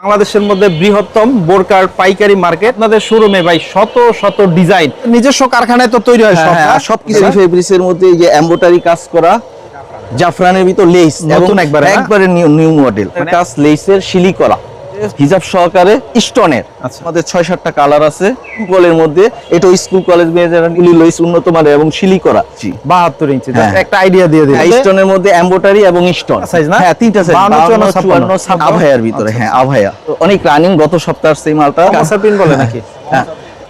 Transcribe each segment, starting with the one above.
বাংলাদেশের মধ্যে বৃহত্তম বোরকার পাইকারি মার্কেট। আপনাদের শোরুমে ভাই শত শত ডিজাইন। নিজস্ব কারখানায় তো তৈরি হয় হ্যাঁ, সবকিছু। ফেব্রিক্সের মধ্যে এই যে এমব্রয়ডারি কাজ করা জাফরানের ভিতর লেস নতুন একবার একবারে নিউ নিউ মডেল কাজ লেসের শিলি করা হিজাব সহকারে স্টোনের। আচ্ছা। আমাদের ছয় সাতটা কালার আছে বলের মধ্যে। এটা স্কুল কলেজ মেয়েদের লইস উন্নত মানের এবং শিলি করা। বাহাত্তর ইঞ্চি। হ্যাঁ। একটা আইডিয়া দিয়ে দিন স্টোনের মধ্যে এমব্রয়ডারি এবং স্টোন? হ্যাঁ তিনটা সাইজ 52, 52 54, 54 আভায়ার ভিতরে হ্যাঁ আভায়া অনেক রানিং গত সপ্তাহে আসছে এই মালটা কাঁচা পিন বলে নাকি? হ্যাঁ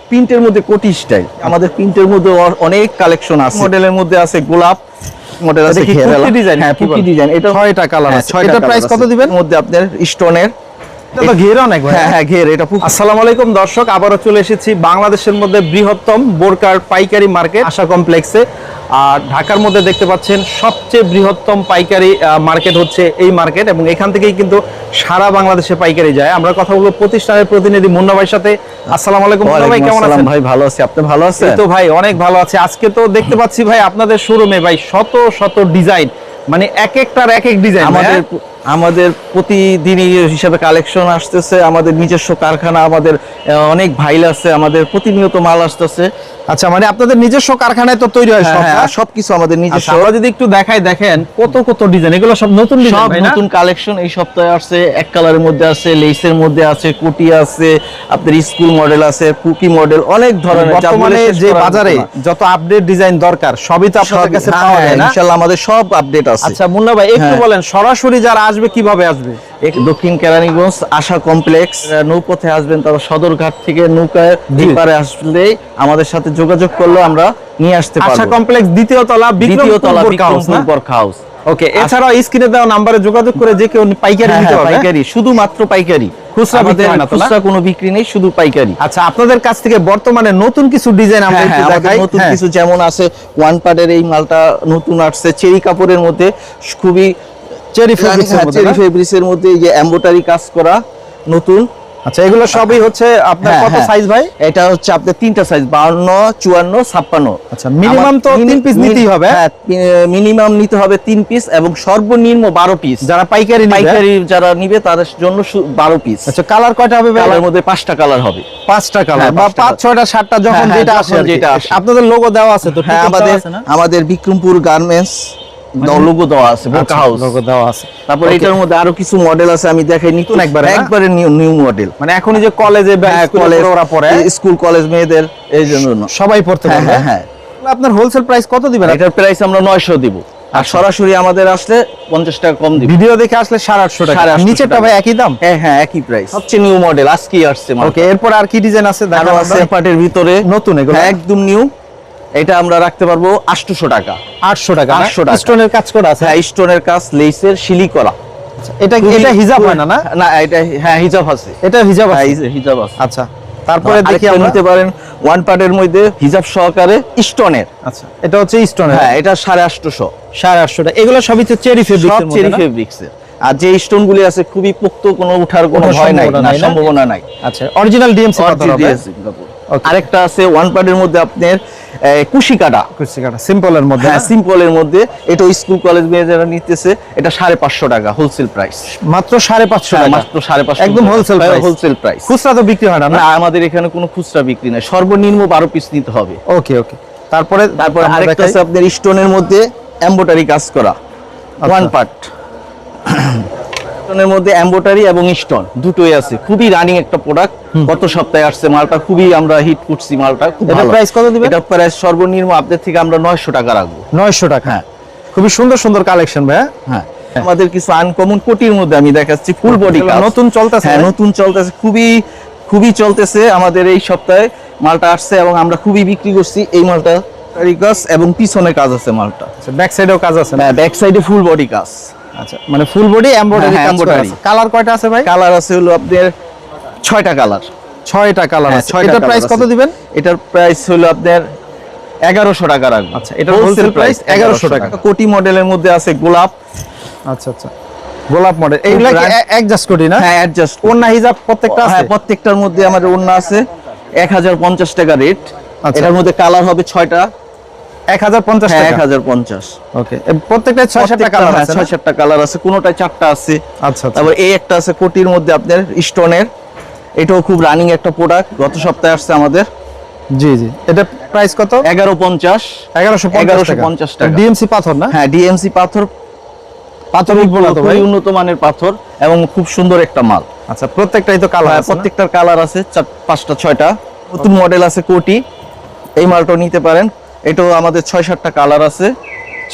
প্রিন্টের মধ্যে কোটি স্টাইল আমাদের প্রিন্টের মধ্যে অনেক কালেকশন আছে। মডেলের মধ্যে আছে গোলাপ মডেল আছে এটা কি design? হ্যাঁ কি? ডিজাইন এটা ছয়টা কালার হ্যাঁ, আছে। এটার প্রাইস কত। দিবেন? মধ্যে আপনার স্টোনের হ্যাঁ হ্যাঁ দর্শক আবারও চলে এসেছি বাংলাদেশের মধ্যে বৃহত্তম বোরকার পাইকারি মার্কেট আশা কমপ্লেক্সে। আর ঢাকার মধ্যে দেখতে পাচ্ছেন সবচেয়ে বৃহত্তম পাইকারি মার্কেট হচ্ছে এই মার্কেট এবং এখান থেকেই কিন্তু সারা বাংলাদেশে পাইকারি যায়। আমরা কথা বলব প্রতিষ্ঠানের প্রতিনিধি মুন্না ভাইয়ের সাথে। আসসালামু আলাইকুম মুন্না ভাই কেমন আছেন? ভাই ভালো আছি। আপনি ভালো আছেন? তো ভাই অনেক ভালো আছে। আজকে তো দেখতে পাচ্ছি ভাই আপনাদের শোরুমে ভাই শত শত ডিজাইন। মানে এক একটার এক এক ডিজাইন আমাদের আমাদের প্রতিদিনই হিসাবে কালেকশন আসতেছে আমাদের নিজস্ব কারখানা আমাদের অনেক ভাইল আছে আমাদের প্রতিনিয়ত মাল আসতেছে। আচ্ছা মানে আপনাদের নিজস্ব কারখানায় তো তৈরি হয় সব হ্যাঁ সবকিছু আমাদের আচ্ছা, নিজস্ব আমরা যদি একটু দেখাই দেখেন কত কত ডিজাইন এগুলো সব নতুন সব নতুন কালেকশন এই সপ্তাহে আসছে এক কালারের মধ্যে আছে লেসের মধ্যে আছে কুটি আছে আপনার স্কুল মডেল আছে কুকি মডেল অনেক ধরনের বর্তমানে যে বাজারে যত আপডেট ডিজাইন দরকার সবই তো আপনাদের কাছে হ্যাঁ, পাওয়া হ্যাঁ, যায় না? ইনশাল্লাহ আমাদের সব আপডেট আছে। আচ্ছা মুন্না ভাই একটু হ্যাঁ। বলেন সরাসরি যারা আসবে কীভাবে আসবে? দক্ষিণ কেরানীগঞ্জ আশা কমপ্লেক্স নৌপথে আসবেন তারা সদরঘাট থেকে নৌকায় জি। এপারে আসলে আমাদের সাথে যোগাযোগ করলে আমরা নিয়ে আসতে আশা কমপ্লেক্স দ্বিতীয় তলা দ্বিতীয় তলা বিক্রমপুর হাউস ওকে এছাড়াও স্ক্রিনে দেওয়া নম্বরে যোগাযোগ করে যে কেউ পাইকারি হ্যাঁ, নিতে হ্যাঁ, পারবে? পাইকারি শুধুমাত্র পাইকারি। খুচরা বিক্রি না খুচরা কোনো বিক্রি নেই শুধু পাইকারি। আচ্ছা আপনাদের কাছ থেকে বর্তমানে নতুন কিছু ডিজাইন আমরা হ্যাঁ, একটু দেখাই। নতুন। কিছু যেমন আছে ওয়ান পার্টের এই মালটা নতুন আসছে চেরি কাপড়ের মধ্যে খুবই চেরি ফেব্রিক্স চেরি না? ফেব্রিক্সের মধ্যে এই যে এমব্রয়ডারি কাজ করা নতুন আচ্ছা এগুলো সবই হচ্ছে আপনার হ্যাঁ, কত হ্যাঁ। সাইজ ভাই এটা হচ্ছে আপনার তিনটা সাইজ বাউন্ন চুয়ান্ন ছাপ্পান্ন আচ্ছা, তো নিতেই হবে? হ্যাঁ মিনিমাম নিতে হবে তিন পিস এবং সর্বনিম্ন বারো পিস যারা পাইকারি নিবে পাইকারি যারা নিবে তাদের জন্য বারো পিস আচ্ছা কালার কয়টা হবে কালার মধ্যে পাঁচটা কালার হবে পাঁচটা কালার হ্যাঁ, বা পাঁচটা পাঁচ colour। ছয়টা সাতটা যখন হ্যাঁ, হ্যাঁ, যেটা আসে যেটা আসে। আপনাদের লোগো দেওয়া আছে তো হ্যাঁ? আমাদের বিক্রমপুর গার্মেন্টস লোগো দেওয়া আছে আচ্ছা, হাউস logo দেওয়া আছে। তারপর এটার মধ্যে আরও কিছু মডেল আছে আমি দেখাই একবারে? একবারে নিউ নিউ মডেল মানে এখনই যে কলেজে বা স্কুলে ওরা পড়ে স্কুল কলেজ মেয়েদের এই জন্য সবাই পড়তে হ্যাঁ হ্যাঁ হ্যাঁ। আপনার হোলসেল প্রাইস কত দিবেন? এটার প্রাইস আমরা নয়শো দিব। আর সরাসরি আমাদের আসলে পঞ্চাশ টাকা কম দিব। ভিডিও দেখে আসলে সাড়ে আটশো টাকা। টাকা। ভাই একই দাম? হ্যাঁ হ্যাঁ একই প্রাইস সবচেয়ে নিউ মডেল আজকেই আসছে ওকে এরপর আর কি ডিজাইন আছে আরও আছে। পাটের ভিতরে নতুন এগুলো হ্যাঁ, একদম নিউ এটা আমরা রাখতে পারব আটশোশো টাকা। আটশো টাকা 800 টাকা। স্টোনের কাজ করা আছে? হ্যাঁ স্টোনের কাজ লেসের শিলি করা এটা খুবই- এটা হিজাব হয় না না? না এটা হ্যাঁ হিজাব আছে। এটা হিজাব হ্যাঁ আছে? হিজাব আছে। আচ্ছা তারপরে দেখি আমরা। নিতে পারেন ওয়ান পার্টের মধ্যে হিজাব সহকারে স্টোনের। আচ্ছা এটা হচ্ছে স্টোনের। হ্যাঁ এটা সাড়ে আটশোশো। সাড়ে আটশো টাকা। এগুলো সবই তো চেরি ফেব্রিক সব চেরি ফেব্রিক্স আর যে স্টোন গুলি আছে খুবই পোক্ত কোনো উঠার কোনো ভয় নাই সম্ভাবনা না নাই সম্ভাবনা নাই। আচ্ছা অরিজিনাল ডিএমসি কত হবে? Okay. আরেকটা আছে ওয়ান পার্টের মধ্যে আপনার কুশি কাটা। কুচি কাটা সিম্পলের মধ্যে হ্যাঁ? সিম্পলের মধ্যে। এটা স্কুল কলেজ মেয়ে যারা নিতেছে এটা সাড়ে পাঁচশো টাকা হোলসেল প্রাইস মাত্র সাড়ে পাঁচশো হ্যাঁ, টাকা? মাত্র সাড়ে পাঁচশো একদম হোলসেল। হোলসেল প্রাইস খুচরা তো বিক্রি হয় না না? আমাদের এখানে কোনো খুচরা বিক্রি নাই। সর্বনিম্ন বারো পিস নিতে হবে। ওকে ওকে তারপরে তারপর আরেকটা আছে আপনার স্টোনের মধ্যে এমব্রয়ডারি কাজ করা। ওয়ান পার্ট স্টোনের মধ্যে এমব্রয়ডারি এবং স্টোন দুটোই আছে। খুবই রানিং একটা প্রোডাক্ট গত সপ্তাহে আসছে মালটা খুবই আমরা হিট করছি মালটা ভালো। price কত দিবেন? এটা প্রাইস সর্বনিম্ন আপনাদের থেকে আমরা নয়শো টাকা রাখব। নয়শো টাকা হ্যাঁ। খুবই সুন্দর সুন্দর কালেকশন ভাই হ্যাঁ। আমাদের কিছু আনকমন কোটির মধ্যে আমি দেখাচ্ছি ফুল বডি নতুন চলতেছে হ্যাঁ নতুন চলতেছে খুবই খুবই চলতেছে আমাদের এই সপ্তাহে। মালটা আসছে এবং আমরা খুবই বিক্রি করছি এই মালটা কাজ এবং পিছনে কাজ আছে মালটা। ব্যাক সাইডেও কাজ আছে না? ব্যাক সাইডে ফুল বডি কাজ আচ্ছা মানে ফুল বডি এমব্রয়ডারি। আছে। কালার কয়টা আছে ভাই? কালার আছে হলো আপনার ছয়টা কালার ছয়টা কালার হ্যাঁ, আছে। এটার প্রাইস কত দিবেন? এটার প্রাইস হলো আপনার এগারোশো টাকা রাখব। আচ্ছা, এটার wholesale price 1100 টাকা। কোটি মডেলের মধ্যে আছে গোলাপ। আচ্ছা আচ্ছা। গোলাপ মডেল এইগুলা অ্যাডজাস্ট করি না? হ্যাঁ অ্যাডজাস্ট কোন হিজাব প্রত্যেকটা আছে? হ্যাঁ প্রত্যেকটার মধ্যে আমাদের ওড়না আছে। এক হাজার পঞ্চাশ টাকা রেট আচ্ছা। এটার মধ্যে কালার হবে ছয়টা। পঞ্চাশ হ্যাঁ টাকা। ওকে প্রত্যেকটা কালার আছে কালার আছে চারটা আছে। আচ্ছা আচ্ছা। তারপর এই একটা আছে কোটির মধ্যে আপনার স্টোনের। এটাও খুব রানিং একটা প্রোডাক্ট গত সপ্তাহে আসছে আমাদের। জি জি। এটা প্রাইস কত? এগারো পঞ্চাশ। এগারোশো এগারোশো পঞ্চাশ টাকা। ডিএমসি পাথর না? হ্যাঁ ডিএমসি পাথর। খুবই উন্নত মানের পাথর এবং খুব সুন্দর একটা মাল। আচ্ছা প্রত্যেকটাই তো কালার হ্যাঁ, প্রত্যেকটার কালার আছে চার পাঁচটা ছয়টা। নতুন মডেল আছে কোটি। এই মালটাও নিতে পারেন। এটাও আমাদের ছয় সাতটা কালার আছে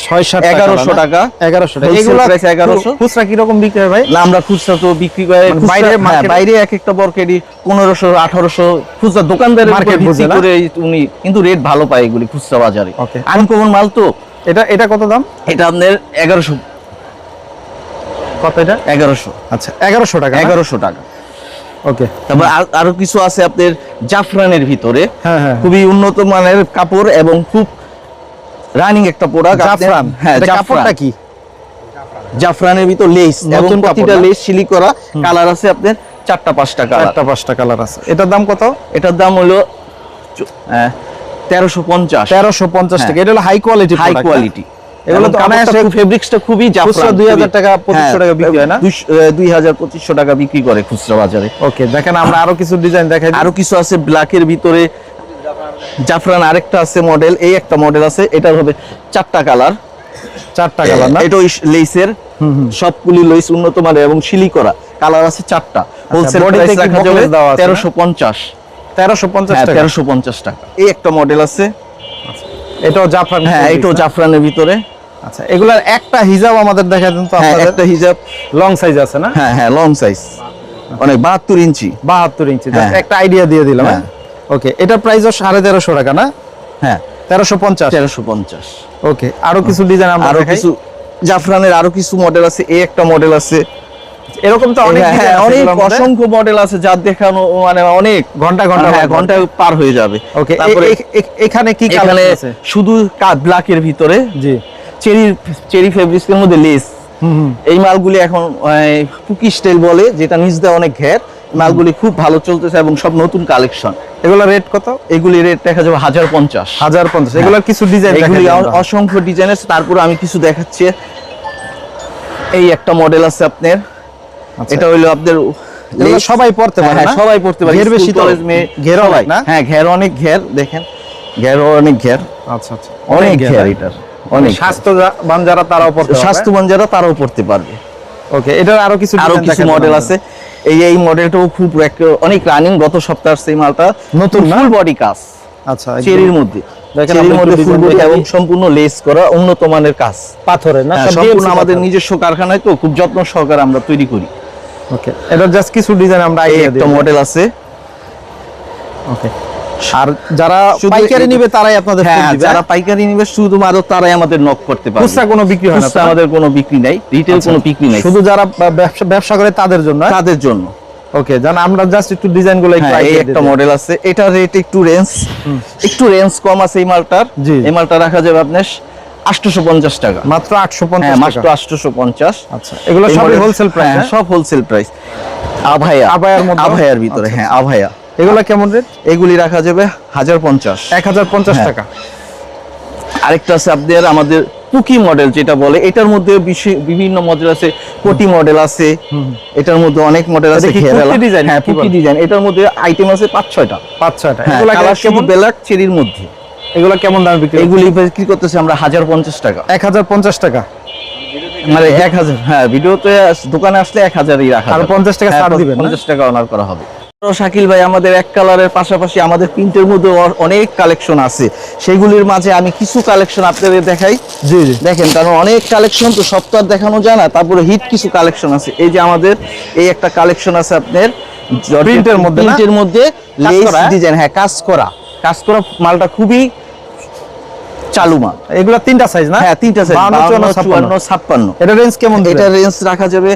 ছয় সাত এগারোশো টাকা। এগারোশো। টাকা Wholesale এগুলো price 1100 খুচরা কীরকম বিক্রি হয় ভাই? না আমরা খুচরা তো বিক্রি করে মানে বাইরে এক একটা বরকেডি পনেরোশো আঠারোশো খুচরা দোকানদারের না? করে উনি কিন্তু রেট ভালো পায় এগুলি খুচরা বাজারে. আনকমন মাল তো। এটা এটা কত দাম? এটা আপনার এগারোশো। কত এটা? এগারোশো। আচ্ছা এগারোশো টাকা এগারোশো টাকা। ওকে তারপর আর- কিছু আছে আপনার জাফরানের ভিতরে। হ্যাঁ হ্যাঁ। খুবই উন্নত মানের কাপড় এবং খুব রানিং একটা প্রোডাক্ট জাফরান? হ্যাঁ এটা জাফরান। কাপড়টা কি? জাফরানের ভিতর লেস এবং প্রতিটা লেস সিলি করা। কালার আছে আপনার চারটা পাঁচটা কালার চারটা পাঁচটা কালার আছে। এটার দাম কত? এটার দাম হলো তেরোশো পঞ্চাশ। তেরোশো পঞ্চাশ হ্যাঁ। টাকা। এটা হলো হাই কোয়ালিটি হাই কোয়ালিটি এগুলো তো অনায়াসে ফেব্রিক্সটা খুবই খুচরা জাফরান 2000 টাকা, 2500 টাকা বিক্রি হয় না? দুই হাজার টাকা বিক্রি করে খুচরা বাজারে। ওকে দেখেন আমরা আরও কিছু ডিজাইন দেখাই আরও কিছু আছে ব্ল্যাকের ভিতরে। জাফরান আরেকটা আছে মডেল এই একটা মডেল আছে এটার হবে চারটা কালার। চারটা কালার না? এটা লেসের সবগুলি লেস উন্নত মানের এবং শিলি করা। কালার আছে চারটা। হোলসেল প্রাইস রাখা যাবে দেওয়া আছে না? তেরোশো পঞ্চাশ। তেরোশো পঞ্চাশ টাকা? তেরোশো পঞ্চাশ টাকা। এই একটা মডেল আছে। এটাও জাফরান হ্যাঁ এটাও জাফরানের ভিতরে। আচ্ছা এগুলার একটা হিজাব আমাদের দেখা দিন তো হ্যাঁ আপনাদের। একটা হিজাব লং সাইজ আছে না? হ্যাঁ হ্যাঁ লং সাইজ। অনেক বাহাত্তর ইঞ্চি। বাহাত্তর ইঞ্চি হ্যাঁ। একটা আইডিয়া দিয়ে দিলাম হ্যাঁ। ওকে প্রাইসও সাড়ে তেরোশো টাকা না? হ্যাঁ। তেরোশো পঞ্চাশ। তেরোশো পঞ্চাশ। ওকে আরও কিছু ডিজাইন আমরা আরও কিছু জাফরানের আরও কিছু মডেল আছে এই একটা মডেল আছে। এরকম তো অনেক হ্যাঁ, অনেক অসংখ্য মডেল আছে যা দেখানো মানে অনেক ঘণ্টা ঘণ্টা ঘণ্টা পার হয়ে যাবে। ওকে তারপরে এখানে কি কালার আছে? শুধু ব্ল্যাকের ভিতরে। জি। চেরি চেরি ফেব্রিক্সের মধ্যে লেস এই মালগুলি এখন পুকি স্টাইল বলে যেটা নিচ দিয়ে অনেক ঘের। মালগুলি খুব ভালো চলতেছে এবং সব নতুন কালেকশন এগুলো রেট কত? এগুলি রেট দেখা যাবে হাজার পঞ্চাশ। হাজার পঞ্চাশ। এগুলোর কিছু ডিজাইন এগুলি অসংখ্য ডিজাইন আছে। তারপরে আমি কিছু দেখাচ্ছি। এই একটা মডেল আছে আপনার। এটা হইল আপনার সবাই পড়তে হ্যাঁ, পারে হ্যাঁ, সবাই পড়তে পারে। ঘের বেশি কলেজ মেয়ে ঘের অনেক না? হ্যাঁ ঘের অনেক ঘের। দেখেন ঘের অনেক ঘের। আচ্ছা আচ্ছা। অনেক ঘের, হ্যাঁ? এটার। অনেক। স্বাস্থ্যবান যারা তারাও পড়তে স্বাস্থ্যবান যারা তারাও পড়তে পারবে। ওকে এটার আরও কিছু আরও কিছু মডেল। আছে। এই এই মডেলটাও খুব অনেক রানিং গত এই মালটা নতুন ফুল বডি কাজ। আচ্ছা চেরির মধ্যে। চেরির আমরা মধ্যে ফুল বডি এবং সম্পূর্ণ লেস করা উন্নত মানের কাজ। পাথরের না? হ্যাঁ, সম্পূর্ণ আমাদের নিজস্ব কারখানায় তো খুব যত্ন সহকারে আমরা তৈরি করি। ওকে এটা জাস্ট কিছু ডিজাইন আমরা একটা মডেল আছে। ওকে। আর যারা পাইকারি নিবে তারাই আপনাদের হ্যাঁ যারা পাইকারি নিবে শুধুমাত্র তারাই আমাদের নক করতে পারবে। খুচরা কোনো বিক্রি হয় না আমাদের কোনো বিক্রি নাই রিটেল কোনো বিক্রি নাই। শুধু যারা ব্যবসা ব্যবসা করে তাদের জন্য তাদের জন্য। ওকে জান আমরা জাস্ট একটু ডিজাইনগুলো হ্যাঁ এই একটা মডেল আছে। এটার রেট একটু রেঞ্জ একটু রেঞ্জ কম আছে এই মালটার। এই মালটা রাখা যাবে আপনার আটশোশো পঞ্চাশ টাকা। মাত্র 850 হ্যাঁ মাত্র আটশোশো পঞ্চাশ আচ্ছা এগুলো সবই হোলসেল প্রাইস সব হোলসেল প্রাইস আভায়া। আভায়ার মধ্যে? আভায়ার ভিতরে হ্যাঁ আভায়া। এগুলো কেমন রেট এগুলি রাখা যাবে হাজার পঞ্চাশ। 1050 হ্যাঁ। টাকা। আরেকটা আছে আপনাদের আমাদের পুকি মডেল যেটা বলে এটার মধ্যে বিভিন্ন মডেল আছে কোটি মডেল আছে এটার মধ্যে অনেক মডেল আছে ঘেরালা। হ্যাঁ কি পুকি ডিজাইন এটার মধ্যে আইটেম আছে পাঁচ ছয়টা। পাঁচ ছয়টা। হ্যাঁ কালার কেমন? শুধু ব্ল্যাক চেরির মধ্যে। এগুলো কেমন দামে বিক্রি এগুলি বিক্রি করতেছে আমরা হাজার পঞ্চাশ টাকা। 1050 টাকা। মানে এক হাজার হ্যাঁ ভিডিওতে আস- দোকানে আসলে এক হাজারই রাখা আর। 50 টাকা হ্যাঁ, ছাড় দিবেন পঞ্চাশ টাকা অনার করা হবে। তো শাকিল ভাই আমাদের এক কালারের পাশাপাশি আমাদের প্রিন্টের মধ্যে অনেক কালেকশন আছে। সেগুলির মাঝে আমি কিছু কালেকশন আপনাদের দেখাই। জি জি। দেখেন কারণ অনেক কালেকশন তো সপ্তাহ দেখানো যায় না তারপরে হিট কিছু কালেকশন আছে। এই যে আমাদের এই একটা কালেকশন আছে আপনার Print-এর মধ্যে? প্রিন্টের মধ্যে লেস? ডিজাইন হ্যাঁ কাজ করা। কাজ করা মালটা খুবই চালু মাল এগুলো তিনটা সাইজ না? হ্যাঁ তিনটা সাইজ 52, চুয়ান্ন 54, ছাপ্পান্ন। এটা রেঞ্জ কেমন এটা রেঞ্জ রাখা যাবে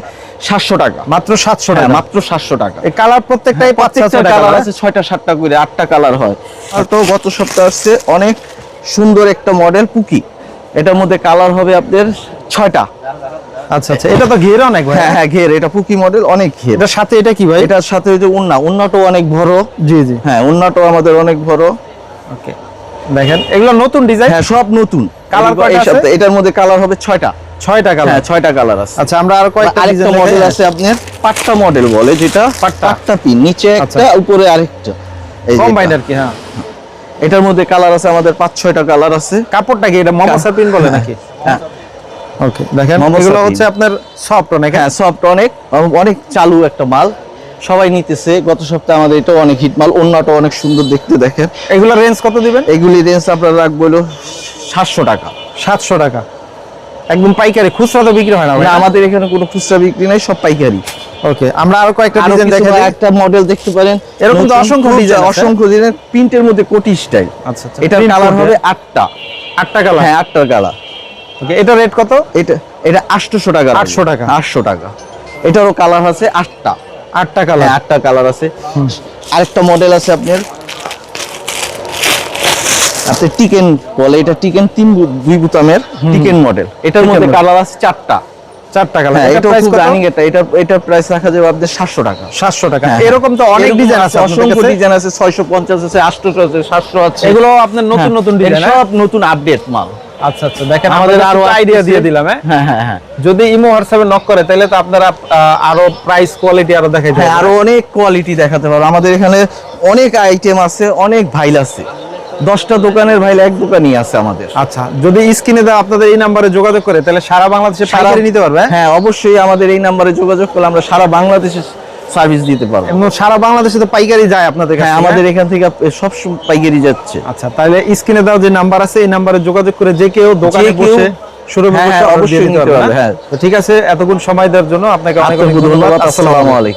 সাতশো টাকা। মাত্র 700 হ্যাঁ, টাকা। মাত্র সাতশো টাকা। এই কালার প্রত্যেকটাই প্রত্যেকটা কালার কালার আছে ছয়টা সাতটা করে আটটা কালার হয়। আর তো গত সপ্তাহে আসছে অনেক সুন্দর একটা মডেল পুকি এটার মধ্যে কালার হবে আপনার ছয়টা। আচ্ছা আচ্ছা এটা তো ঘের অনেক ভাই। হ্যাঁ হ্যাঁ ঘের এটা পুকি মডেল অনেক ঘের। এটার সাথে এটা কি ভাই? এটার সাথে ওই যে উন্না উন্নাটাও অনেক বড়। জি জি। হ্যাঁ উন্নাটাও আমাদের অনেক বড়। ওকে দেখেন। এগুলো নতুন ডিজাইন হ্যাঁ সব নতুন। এই কয়টা আছে? এটার মধ্যে কালার হবে ছয়টা। ছয়টা কালার হ্যাঁ ছয়টা কালার আছে। আচ্ছা আমরা আর কয়েকটা আরেকটা মডেল আছে আপনার পাট্টা মডেল বলে যেটা পাট্টা। পিন নিচে আচ্ছা। একটা উপরে আরেকটা। এই যে কম্বাইন এটা। আর কি হ্যাঁ। এটার মধ্যে কালার আছে আমাদের পাঁচ ছয়টা কালার আছে। কাপড়টা কি এটা মমসা পিন বলে নাকি? হ্যাঁ। ওকে দেখেন এগুলো হচ্ছে আপনার সফট অনেক হ্যাঁ? সফট অনেক অনেক চালু একটা মাল। সবাই নিতেছে। গত সপ্তাহে আমাদের এটা অনেক হিট মাল অন্যটা অনেক সুন্দর দেখতে দেখেন। এগুলো রেঞ্জ কত দিবেন? এগুলি রেঞ্জ আপনার রাখব হলো সাতশো টাকা। সাতশো টাকা। একদম পাইকারি খুচরা তো বিক্রি হয় না না আমাদের এখানে কোনো খুচরা বিক্রি নাই সব পাইকারি। ওকে আমরা আরও কয়েকটা ডিজাইন দেখে একটা মডেল দেখতে পারেন। এরকম তো অসংখ্য আছে। অসংখ্য ডিজাইন প্রিন্টের মধ্যে কোটি স্টাইল আচ্ছা আচ্ছা। এটার কালার হবে আটটা। আটটা কালার হ্যাঁ আটটার কালার ওকে এটা রেট কত? এটা এটা আটশোশো টাকা 800 টাকা। আটশো টাকা। এটারও কালার আছে আটটা। আটটা হ্যাঁ কালার আটটা কালার আছে। আরেকটা মডেল আছে আপনার। আপনি টিকেন বলে এটা টিকেন তিন দুই বুতামের টিকেন মডেল এটার মধ্যে কালার আছে চারটা। চারটা কালার হ্যাঁ এটা এটা প্রাইস রানিং এটা প্রাইস রাখা যাবে আপনাদের টাকা। 700 টাকা। হ্যাঁ, এরকম তো অনেক ডিজাইন আছে। অসংখ্য ডিজাইন আছে। ছয়শো পঞ্চাশ আছে আটশো আছে সাতশো আছে। এগুলো আপনার নতুন হ্যাঁ, নতুন ডিজাইন সব নতুন আপডেট মাল। আচ্ছা আচ্ছা দেখেন আমাদের আরও আইডিয়া দিয়ে দিলাম হ্যাঁ? হ্যাঁ হ্যাঁ হ্যাঁ। যদি ইমো হোয়াটসঅ্যাপে নক করে তাহলে তো আপনারা আরও প্রাইস কোয়ালিটি আরও দেখাই হ্যাঁ দেবেন আরও অনেক কোয়ালিটি দেখাতে পারব। আমাদের এখানে অনেক আইটেম আছে অনেক ভাইল আছে। দশটা দোকানের ভাইল এক দোকানই আছে আমাদের। আচ্ছা যদি স্ক্রিনে দেওয়া আপনাদের এই নাম্বারে যোগাযোগ করে তাহলে সারা বাংলাদেশে পাইকারি নিতে পারবে হ্যাঁ? হ্যাঁ অবশ্যই আমাদের এই নাম্বারে যোগাযোগ করলে আমরা সারা বাংলাদেশে সার্ভিস দিতে পারব। এবং সারা বাংলাদেশে তো পাইকারি যায় আপনাদের কাছে হ্যাঁ আমাদের এখান থেকে সব পাইকারি যাচ্ছে। আচ্ছা তাহলে স্ক্রিনে দাও যে নাম্বার আছে এই নাম্বারে যোগাযোগ করে যে কেউ দোকানে বসে শুরু হ্যাঁ, হ্যাঁ, অবশ্যই নিতে পারবে, হ্যাঁ। ঠিক আছে এতক্ষণ সময় দেওয়ার জন্য আপনাকে অনেক অনেক ধন্যবাদ আসসালামু আলাইকুম।